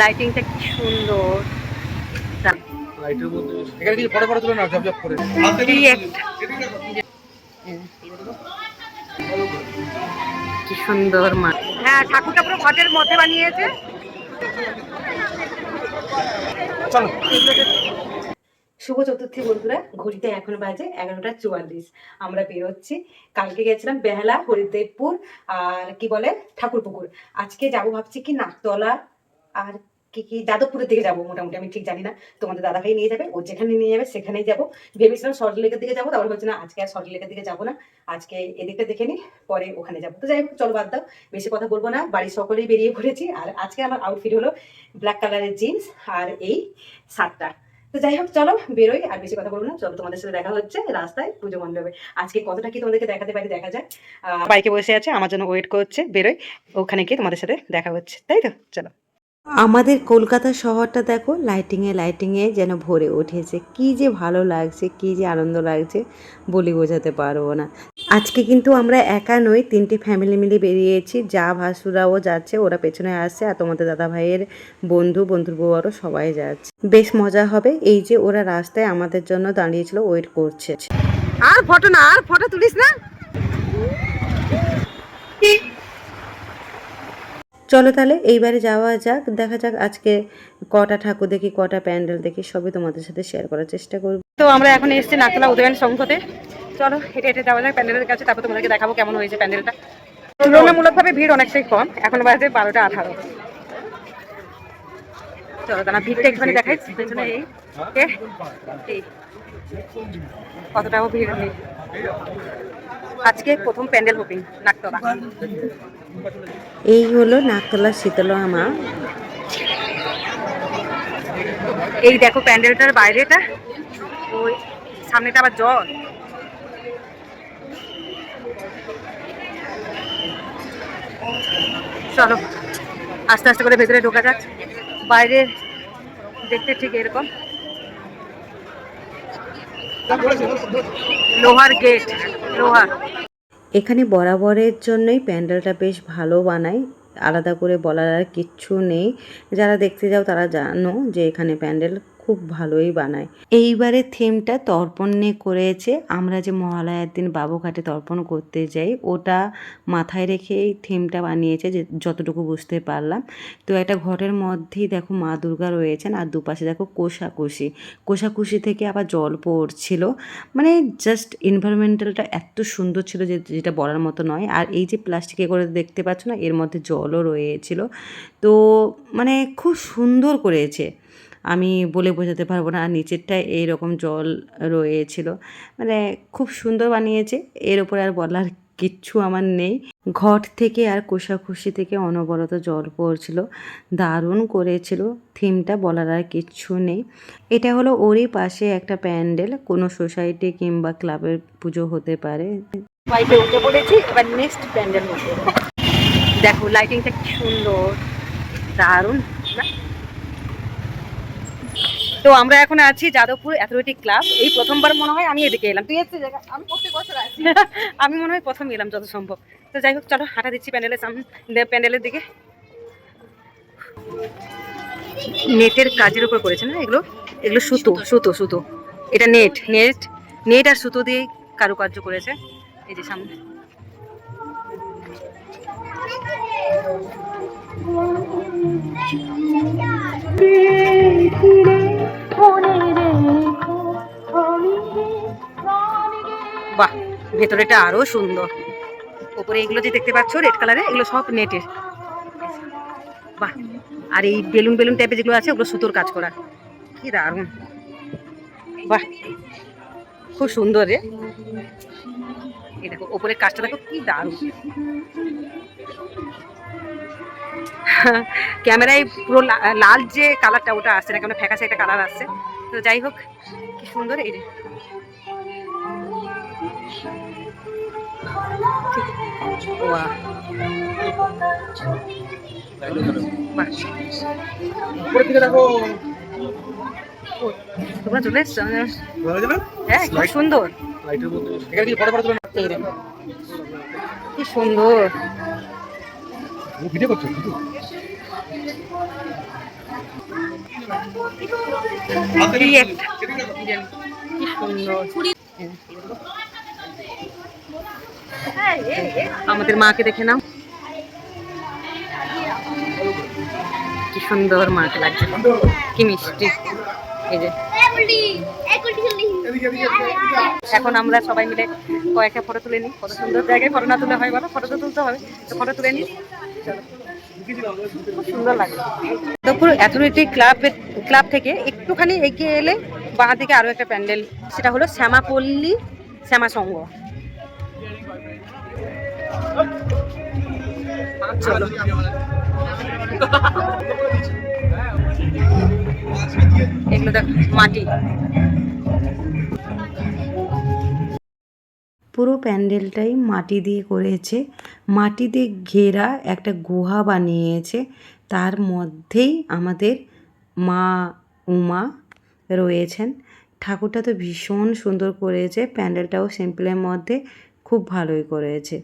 লাইটিংটা কি সুন্দর। লাইটের মধ্যে এখানে কিছু ফটো ফটো তুলে না ঝপঝপ করে। কি কি সুন্দর মা। হ্যাঁ ঠাকুরটা পুরো ঘটের মধ্যে বানিয়েছে। চলো। শুভ চতুর্থী বন্ধুরা, ঘড়িতে এখন বাজে এগারোটা চুয়াল্লিশ। আমরা বেরোচ্ছি। কালকে গেছিলাম বেহালা, হরিদেবপুর আর কি বলে, ঠাকুরপুকুর। আজকে যাব ভাবছি কি নাকতলা আর কি কি যাদবপুরের দিকে যাব মোটামুটি, আমি ঠিক জানি না। তোমাদের দাদাভাই নিয়ে যাবে, ও যেখানে নিয়ে যাবে সেখানেই যাব। ভেবেছিলাম সল্টলেকের দিকে যাব, তারপর হচ্ছে না আজকে আর সল্টলেকের দিকে যাব না। আজকে এদিকটা দেখে নিই, পরে ওখানে যাব। তো যাই হোক, চলো বাদ দাও, বেশি কথা বলব না, বাড়ির সকলেই বেরিয়ে পড়েছি। আর আজকে আমার আউটফিট হলো ব্ল্যাক কালারের জিন্স আর এই শার্টটা তো যাই হোক, চলো, বেরোই, আর বেশি কথা বলব না। চলো, তোমাদের সাথে দেখা হচ্ছে রাস্তায় পুজো মণ্ডপে। আজকে কতটা কি তোমাদেরকে দেখাতে পারি, দেখা যাক। বাইকে বসে আছে, আমার জন্য ওয়েট করছে, বেরোই। ওখানে গিয়ে তোমাদের সাথে দেখা হচ্ছে। তাই তো? চলো। আমাদের কলকাতা শহরটা দেখো লাইটিংয়ে লাইটিংয়ে যেন ভরে উঠেছে। কি যে ভালো লাগছে, কি যে আনন্দ লাগছে বলি বোঝাতে পারব না। আজকে কিন্তু আমরা একা নই, তিনটি ফ্যামিলি মিলে বেরিয়েছি। যা ভাসুরাও যাচ্ছে, ওরা পেছনে আসছে আর তোমাদের দাদা ভাইয়ের বন্ধু, বন্ধুর বউয়ারও সবাই যাচ্ছে। বেশ মজা হবে। এই যে ওরা রাস্তায় আমাদের জন্য দাঁড়িয়েছিল ওয়েট করছে। আর ফটো না, আর ফটো তুলিস না। চলো তাহলে এইবারে যাওয়া যাক, দেখা যাক আজকে কটা ঠাকুর দেখি, কটা প্যান্ডেল দেখি, সবই তোমাদের সাথে শেয়ার করার চেষ্টা করব। তো আমরা এখন এসেছি নাকলা উদয়ন সংঘতে। চলো, হেঁটে হেঁটে যাওয়া যাক প্যান্ডেলের কাছে, তারপর তোমাদেরকে দেখাবো কেমন হয়েছে প্যান্ডেলটা। তুলনামূলকভাবে ভিড় অনেকটাই কম, এখন বাজে বারোটা আঠারো। চলো দাঁড়া ভিড়টা একটুখানি দেখাই পেছনে এই। কতটাও ভিড় নেই। আজকে প্রথম প্যান্ডেল নাকতলা। এই হলো নাকতলা শীতলা মা। এই দেখো প্যান্ডেলটার বাইরেটা। ওই সামনেটা আবার জল। চলো আস্তে আস্তে করে ভেতরে ঢোকা যাক। বাইরে দেখতে ঠিক এরকম। লোহার গেট, লোহার। এখানে বরাবরের জন্যই প্যান্ডেলটা বেশ ভালো বানায়। আলাদা করে বলার আর কিচ্ছু নেই। যারা দেখতে যাও তারা জানো যে এখানে প্যান্ডেল খুব ভালোই বানায়। এইবারে থিমটা তর্পণ করেছে, আমরা যে মহালয়ার দিন বাবুঘাটে তর্পণ করতে যাই, ওটা মাথায় রেখে এই থিমটা বানিয়েছে যে যতটুকু বুঝতে পারলাম। তো একটা ঘরের মধ্যেই দেখো মা দুর্গা রয়েছেন, আর দুপাশে দেখো কোষাকুষি। কোষাকুষি থেকে আবার জল পড়ছিল। মানে জাস্ট এনভায়রনমেন্টালটা এত সুন্দর ছিল যে যেটা বলার মতো নয়। আর এই যে প্লাস্টিকে করে দেখতে পাচ্ছ না, এর মধ্যে জলও রয়েছিল। তো মানে খুব সুন্দর করেছে। আমি বলে বোঝাতে পারব না, আর নিচেরটায় এইরকম জল রয়েছিল। মানে খুব সুন্দর বানিয়েছে, এর ওপরে আর বলার কিচ্ছু আমার নেই। ঘট থেকে আর কোষাকুষি থেকে অনবরত জল পড়ছিল, দারুণ করেছিল, থিমটা বলার আর কিচ্ছু নেই। এটা হলো ওরই পাশে একটা প্যান্ডেল, কোনো সোসাইটি কিংবা ক্লাবের পুজো হতে পারে। উঠে পড়েছি, এবার নেক্সট প্যান্ডেল দেখো লাইটিংটা কি সুন্দর, দারুণ? তো আমরা এখন আছি যাদবপুর অ্যাথলেটিক ক্লাব। এই প্রথমবার মনে হয় আমি এদিকে এলাম। তুই এসেছিস আমি প্রত্যেক বছর আসি। আমি মনে হয় প্রথম এলাম যত সম্ভব। তো যাই হোক চলো হাঁটা দিচ্ছি প্যান্ডেলের সামনে প্যান্ডেলের দিকে। নেটের কাজের উপর করেছে না এগুলো? এগুলো সুতো সুতো সুতো। এটা নেট নেট নেট আর সুতো দিয়ে কারুকার্য করেছে। এই যে সামনে। বাহ, ভেতরেটা আরও সুন্দর। ওপরে এগুলো যে দেখতে পাচ্ছ রেড কালারে এগুলো সব নেটের বাহ, আর এই বেলুন বেলুন টাইপের যেগুলো আছে, ওগুলো সুতোর কাজ করা। কি দারুণ। বাহ, খুব সুন্দর রে। এই দেখো, ওপরের কাজটা দেখো, কি দারুণ। ক্যামেরায় পুরো লাল যে কালারটা ওটা আসছে না কেন ফ্যাকাশে একটা কালার আসছে। তো যাই হোক কি সুন্দর এই তোমরা চলে এসছো? হ্যাঁ খুব সুন্দর। কি সুন্দর। ভিডিও করছ আমাদের মাকে দেখে নাও। কি সুন্দর মাকে লাগছে। কি মিষ্টি। এই যে। এখন আমরা সবাই মিলে কয়েকটা ফটো তুলে নিই। কত সুন্দর জায়গায় ফটো না তুলে হয় বলো? ফটো তো তুলতে হবে। তো ফটো তুলে নিই। চলো। খুব সুন্দর লাগে দুপুর অ্যাথলেটি ক্লাব ক্লাব থেকে একটুখানি এগিয়ে এলে বাঁ দিকে আরও একটা প্যান্ডেল সেটা হলো শ্যামাপল্লী শ্যামা সংঘ চলো এগুলো দেখ মাটি। পুরো প্যান্ডেলটাই মাটি দিয়ে করেছে। মাটি দিয়ে ঘেরা একটা গুহা বানিয়েছে। তার মধ্যেই আমাদের মা উমা রয়েছেন। ঠাকুরটা তো ভীষণ সুন্দর করেছে। প্যান্ডেলটাও সিম্পলের মধ্যে খুব ভালোই করেছে।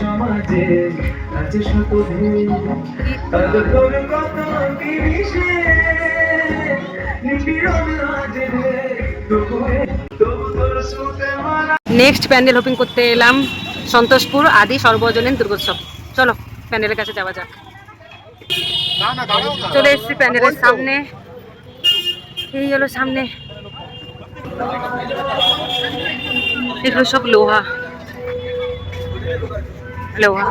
সমাজে নেক্সট প্যান্ডেল হোপিং করতে এলাম সন্তোষপুর আদি সর্বজনীন দুর্গোৎসব। চলো প্যান্ডেলের কাছে যাওয়া যাক। চলে এসেছি প্যান্ডেলের সামনে। এই হলো সামনে। এগুলো সব লোহা। লোহা।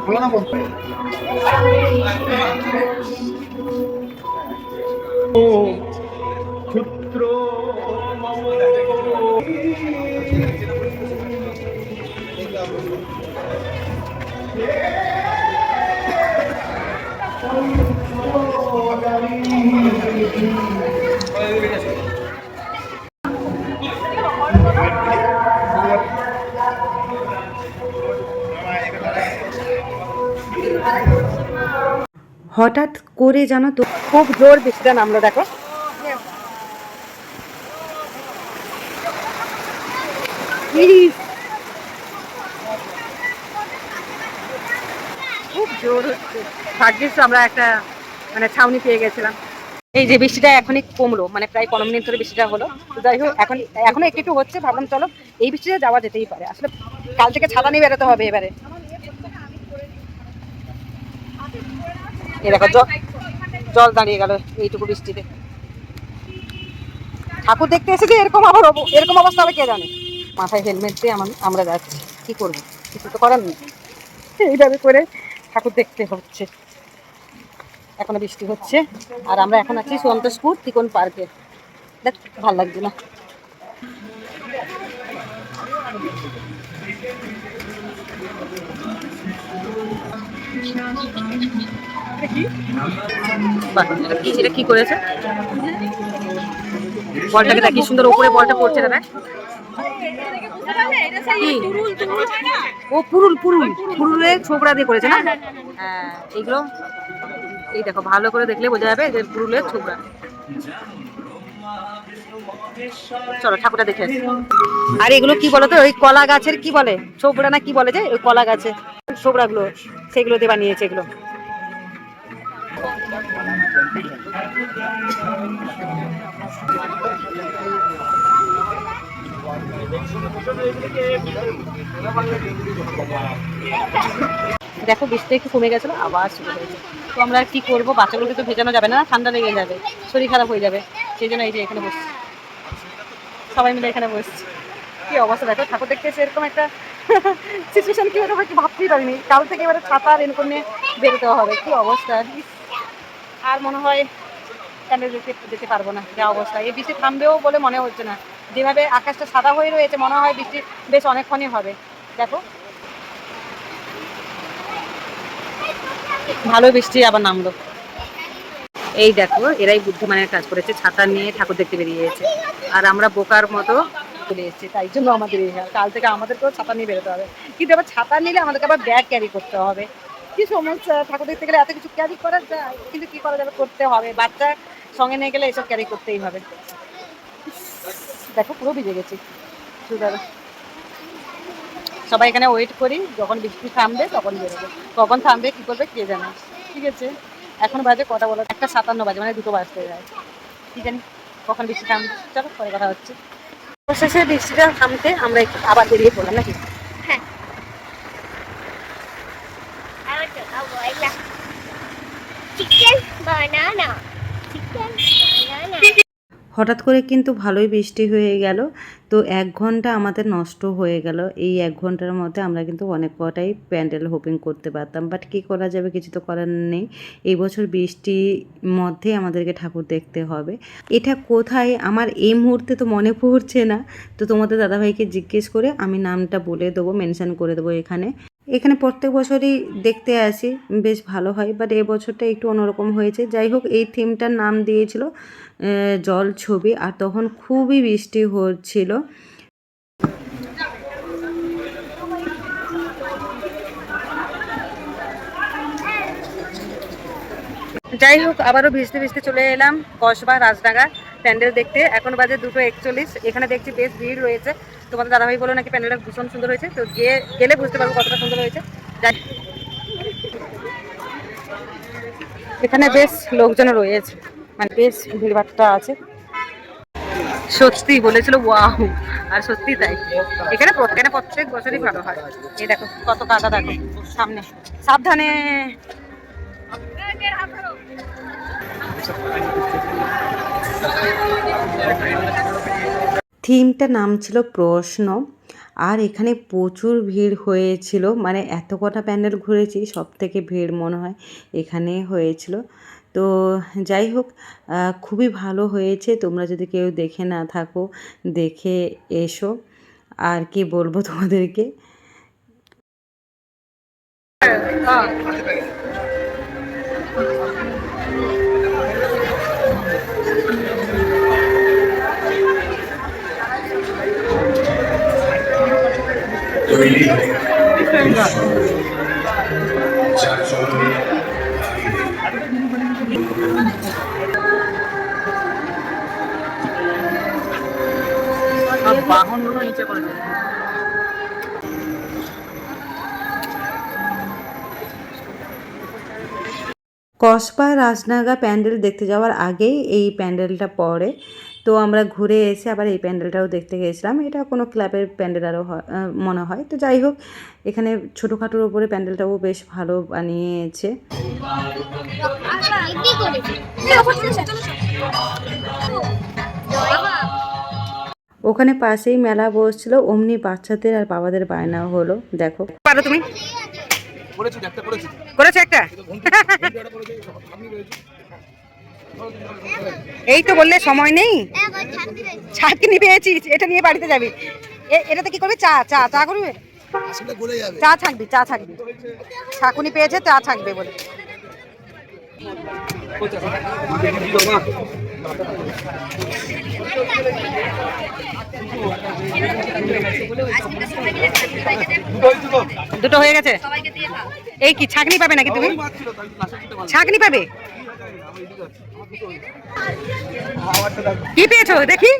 খোলা না হঠাৎ করে জানো তো খুব জোর বৃষ্টিটা নামলো দেখো! খুব জোর ভাগ্যিস আমরা একটা মানে ছাউনি পেয়ে গেছিলাম। এই যে বৃষ্টিটা এখনই কমলো মানে প্রায় পনেরো মিনিট ধরে বৃষ্টিটা হলো। যাই হোক, এখন এখনও একটু একটু হচ্ছে, ভাবলাম চলো এই বৃষ্টিতে যাওয়া যেতেই পারে। আসলে কাল থেকে ছাতা নিয়ে বেরোতে হবে এবারে। এই দেখো, জল দাঁড়িয়ে গেল এইটুকু বৃষ্টিতে। ঠাকুর দেখতে এসেছে এরকম আবার এরকম অবস্থা হবে, কে জানে? মাথায় হেলমেট দিয়ে আমরা যাচ্ছি। কি করব? কিছু তো করার নেই। এইভাবে করে ঠাকুর দেখতে হচ্ছে। এখনও বৃষ্টি হচ্ছে। আর আমরা এখন আছি সন্তোষপুর তিকোন পার্কে। দেখ, ভালো লাগছে না। এটা কি করেছে? বলটাকে দেখ, কি সুন্দর উপরে বলটা পড়ছে না ও পুরুল পুরুল। পুরুলের ছোকরা দিয়ে করেছে না? হ্যাঁ এইগুলো, এই দেখো, ভালো করে দেখলে বোঝা যাবে যে পুরুলের ছোকরা চলো, ঠাকুরটা দেখে। আর এগুলো কি বলো তো ওই কলা গাছের কি বলে? ছোবড়া না কি বলে যে? ওই কলা গাছে। ছোবড়াগুলো সেগুলো দিয়ে বানিয়েছে এগুলো। দেখো, বৃষ্টি একটু কমে গেছিল, আবার শুরু হয়েছে তো আমরা কি করব? বাচ্চাগুলোকে তো ভেজানো যাবে না, ঠান্ডা লেগে যাবে, শরীর খারাপ হয়ে যাবে, সেই জন্য এই যে এখানে বসছি। সবাই মিলে এখানে বসছি। কি অবস্থা দেখো? ঠাকুর দেখতে এরকম একটা সিচুয়েশন কি হতে কি ভাবতেই পারিনি। কাল থেকে এবারে ছাতা রেনকোট নিয়ে বেরোতে হবে। কি অবস্থা? আর মনে হয় কেন যেতে যেতে পারব না, যা অবস্থা। এই বৃষ্টি থামবেও বলে মনে হচ্ছে না। যেভাবে আকাশটা সাদা হয়ে রয়েছে, মনে হয় বৃষ্টি বেশ অনেকক্ষণই হবে। দেখো। ভালো বৃষ্টি আবার নামলো। এই দেখো, এরাই বুদ্ধিমানের কাজ করেছে, ছাতা নিয়ে ঠাকুর দেখতে বেরিয়েছে আর আমরা বোকার মতো চলে এসেছি, তাই জন্য আমাদের এই। কাল থেকে আমাদেরকেও ছাতা নিয়ে বেরোতে হবে। কিন্তু আবার ছাতা নিলে আমাদেরকে আবার ব্যাগ ক্যারি করতে হবে। কি সমস্যা? ঠাকুর দেখতে গেলে এত কিছু ক্যারি করা যায়? কিন্তু কি করা যাবে? করতে হবে। বাচ্চা সঙ্গে নিয়ে গেলে এসব ক্যারি করতেই হবে। দেখো, পুরো ভিজে গেছি। সবাই এখানে ওয়েট করি। যখন বৃষ্টি থামবে তখন বেরোবে। কখন থামবে, কি করবে কে জানে। ঠিক আছে? এখন বাজে কটা বলো একটা সাতান্ন বাজে মানে দুটো বাজতে যায়। ঠিক জানি, কখন বৃষ্টি থামবে? চলো, পরে কথা হচ্ছে। অবশেষে বৃষ্টিটা থামতে আমরা আবার বেরিয়ে পড়লাম নাকি? হ্যাঁ। চিকেন বানানা। হঠাৎ করে কিন্তু ভালোই বৃষ্টি হয়ে গেল। তো এক ঘণ্টা আমাদের নষ্ট হয়ে গেল। এই এক ঘণ্টার মধ্যে আমরা কিন্তু অনেক কটাই প্যান্ডেল হোপিং করতে পারতাম। বাট কী করা যাবে কিছু তো করার নেই। এই বছর বৃষ্টির মধ্যে আমাদেরকে ঠাকুর দেখতে হবে। এটা কোথায়? আমার এই মুহূর্তে তো মনে পড়ছে না। তো তোমাদের দাদাভাইকে জিজ্ঞেস করে আমি নামটা বলে দেবো, মেনশান করে দেবো এখানে। এখানে প্রত্যেক বছরই দেখতে আসি, বেশ ভালো হয় বাট এই বছরটা একটু অন্যরকম হয়েছে। যাই হোক, এই থিমটার নাম দিয়েছিল জল ছবি, আর তখন খুবই বৃষ্টি হচ্ছিল। যাই হোক, আবারও ভিজতে ভিজতে চলে এলাম কসবা রাজডাঙ্গা প্যান্ডেল দেখতে। এখন বাজে দুটো একচল্লিশ। এখানে দেখছি বেশ ভিড় রয়েছে। তোমাদের দাদাভাই বলো নাকি প্যান্ডেলটা ভীষণ সুন্দর হয়েছে। তো গিয়ে, গেলে বুঝতে পারব কতটা সুন্দর হয়েছে। যাই এখানে বেশ লোকজন রয়েছে। মানে বেশ ভিড়ভাট্টা আছে। সত্যি বলেছিল, ওয়াও! আর সত্যি তাই। এখানে প্রত্যেক প্রত্যেক বছরই ভালো হয়। এই দেখো, কত কাদা দেখো, সামনে। সাবধানে! থিমটা নাম ছিল প্রশ্ন। আর এখানে প্রচুর ভিড় হয়েছিল। মানে এত কটা প্যান্ডেল ঘুরেছি সব থেকে ভিড় মনে হয় এখানে হয়েছিল। তো যাই হোক খুবই ভালো হয়েছে। তোমরা যদি কেউ দেখে না থাকো, দেখে এসো। আর কি বলব তোমাদেরকে? তৈরি। কসবা রাজনাগা প্যান্ডেল দেখতে যাওয়ার আগেই এই প্যান্ডেলটা পড়ে তো আমরা ঘুরে এসে আবার এই প্যান্ডেলটাও দেখতে গেছিলাম এটা কোনো ক্লাবের প্যান্ডেল আরও হয় মনে হয়। তো যাই হোক এখানে ছোটোখাটোর ওপরে প্যান্ডেলটাও বেশ ভালো বানিয়েছে। ওখানে পাশেই মেলা বসছিল অমনি বাচ্চাদের আর বাবাদের বায়না হলো দেখো। পারো তুমি? করেছি একটা করেছি করেছ একটা? এই তো বললে সময় নেই। একবার ছাড়তে পেয়েছিস এটা নিয়ে বাড়িতে যাবি। এ- এটাতে কি করবে? চা চা চা করবে? আসলে গলে যাবে। চা থাকবি চা থাকবি। ছাকুনি পেয়েছে চা থাকবে বলে। দুটো হয়ে গেছে? এই কি ছাকনি পাবে নাকি তুমি? ছাকনি পাবে? কি পেয়েছ? দেখি।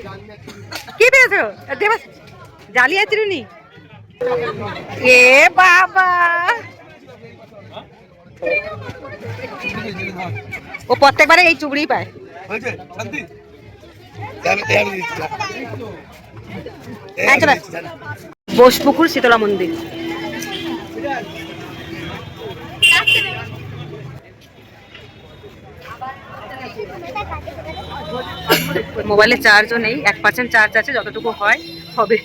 কি পেয়েছ? দেবা জালিয়া চিরুনি। এ বাবা। ও প্রত্যেকবারে এই চুবড়ি পায়। বোসপুকুর শীতলা মন্দির। মোবাইলে চার্জও নেই, এক পার্সেন্ট চার্জ আছে, যতটুকু হয় হবে।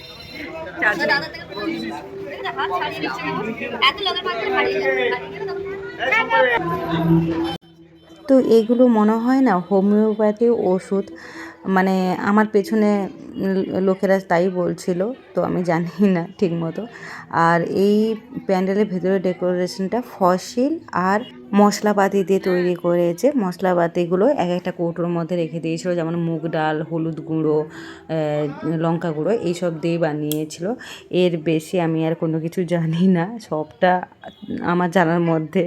তো এগুলো মনে হয় না হোমিওপ্যাথি ওষুধ মানে আমার পেছনে লোকেরা তাই বলছিল, তো আমি জানি না ঠিক মতো। আর এই প্যান্ডেলের ভেতরে ডেকোরেশনটা ফসিল আর মশলাপাতি দিয়ে তৈরি করেছে। মশলাপাতিগুলো এক একটা কৌটোর মধ্যে রেখে দিয়েছিল যেমন মুগ ডাল হলুদ গুঁড়ো লঙ্কা গুঁড়ো এইসব দিয়ে বানিয়েছিল। এর বেশি আমি আর কোনো কিছু জানি না সবটা আমার জানার মধ্যে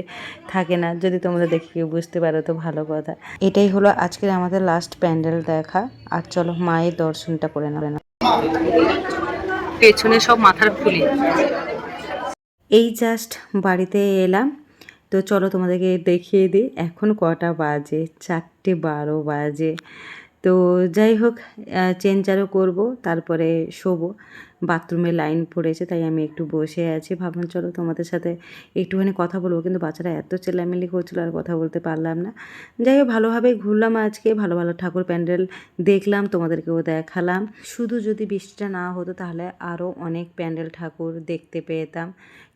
থাকে না। যদি তোমরা দেখে কেউ বুঝতে পারো তো ভালো কথা। এটাই হলো আজকের আমাদের লাস্ট প্যান্ডেল দেখা। আর চলো মায়ের দর্শনটা করে নেবে না পেছনে সব মাথার খুলি। এই জাস্ট বাড়িতে এলাম। তো চলো তোমাদেরকে দেখিয়ে দিই। এখন কটা বাজে? চারটে বারো বাজে। তো যাই হোক চেঞ্জ আরও করব, তারপরে শোবো। বাথরুমে লাইন পড়েছে, তাই আমি একটু বসে আছি। ভাবলাম চলো তোমাদের সাথে একটুখানি কথা বলব, কিন্তু বাচ্চারা এত চেলামেলি করছিল আর কথা বলতে পারলাম না। যাই হোক ভালোভাবে ঘুরলাম আজকে, ভালো ভালো ঠাকুর প্যান্ডেল দেখলাম, তোমাদেরকেও দেখালাম। শুধু যদি বৃষ্টিটা না হতো, তাহলে আরও অনেক প্যান্ডেল ঠাকুর দেখতে পেতাম।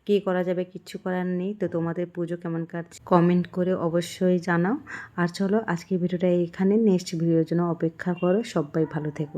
কী করা যাবে, কিচ্ছু করার নেই। তো তোমাদের পুজো কেমন কাটছে কমেন্ট করে অবশ্যই জানাও। আর চলো আজকের ভিডিওটা এইখানে। নেক্সট ভিডিওর জন্য অপেক্ষা করো। সবাই ভালো থেকো।